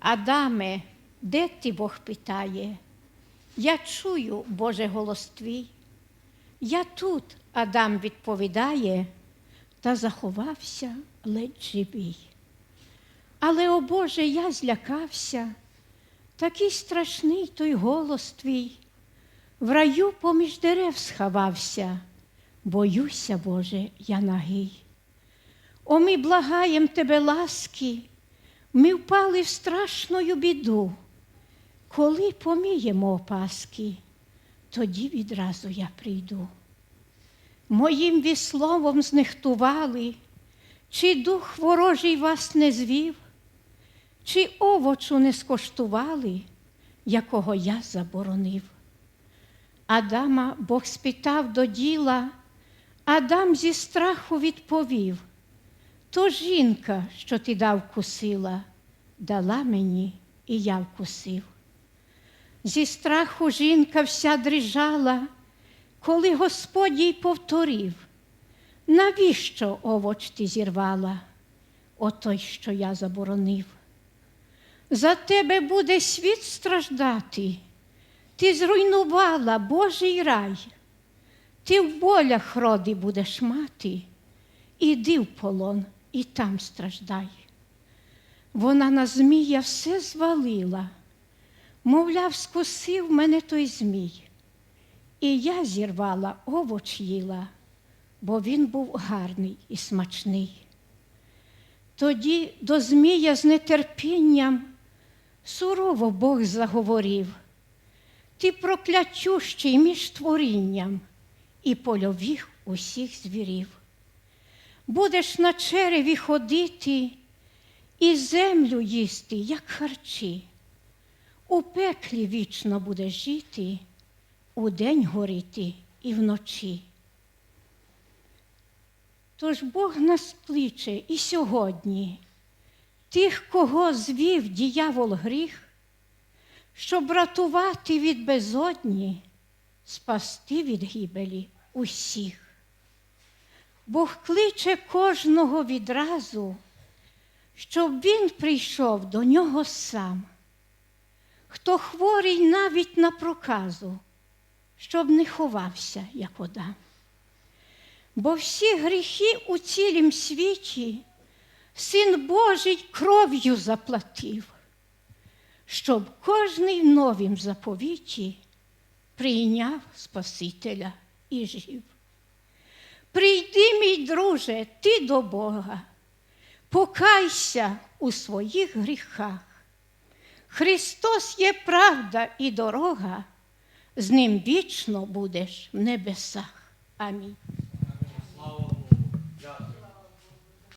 Адаме, де ти Бог питає? Я чую, Боже, голос твій. Я тут, Адам відповідає, та заховався ледь живий. Але, о Боже, я злякався, такий страшний той голос твій. В раю поміж дерев сховався, боюся, Боже, я нагий. О, ми благаєм тебе ласки, ми впали в страшною біду. Коли поміємо опаски, тоді відразу я прийду. Моїм вісловом знехтували, чи дух ворожий вас не звів, чи овочу не скоштували, якого я заборонив. Адама Бог спитав до діла, Адам зі страху відповів. То жінка, що ти дав кусила, дала мені, і я вкусив. Зі страху жінка вся дрижала, коли Господь їй повторив, навіщо овоч ти зірвала, о той, що я заборонив? За тебе буде світ страждати, ти зруйнувала Божий рай, ти в болях роди будеш мати, іди в полон і там страждай. Вона на Змія все звалила, мовляв, скусив мене той Змій. І я зірвала овоч їла, бо він був гарний і смачний. Тоді до Змія з нетерпінням сурово Бог заговорив. Ти проклятющий між творінням і польових усіх звірів. Будеш на череві ходити і землю їсти, як харчі. У пеклі вічно будеш жити, удень горіти і вночі. Тож Бог нас кличе і сьогодні, тих, кого звів діявол гріх, щоб рятувати від безодні, спасти від гибелі усіх. Бог кличе кожного відразу, щоб він прийшов до нього сам. Хто хворий навіть на проказу, щоб не ховався, як Адам. Бо всі гріхи у цілім світі Син Божий кров'ю заплатив, щоб кожний в новім заповіті прийняв Спасителя і жив. Прийди, мій друже, ти до Бога, покайся у своїх гріхах. Христос є правда і дорога, з ним вічно будеш в небесах. Амінь.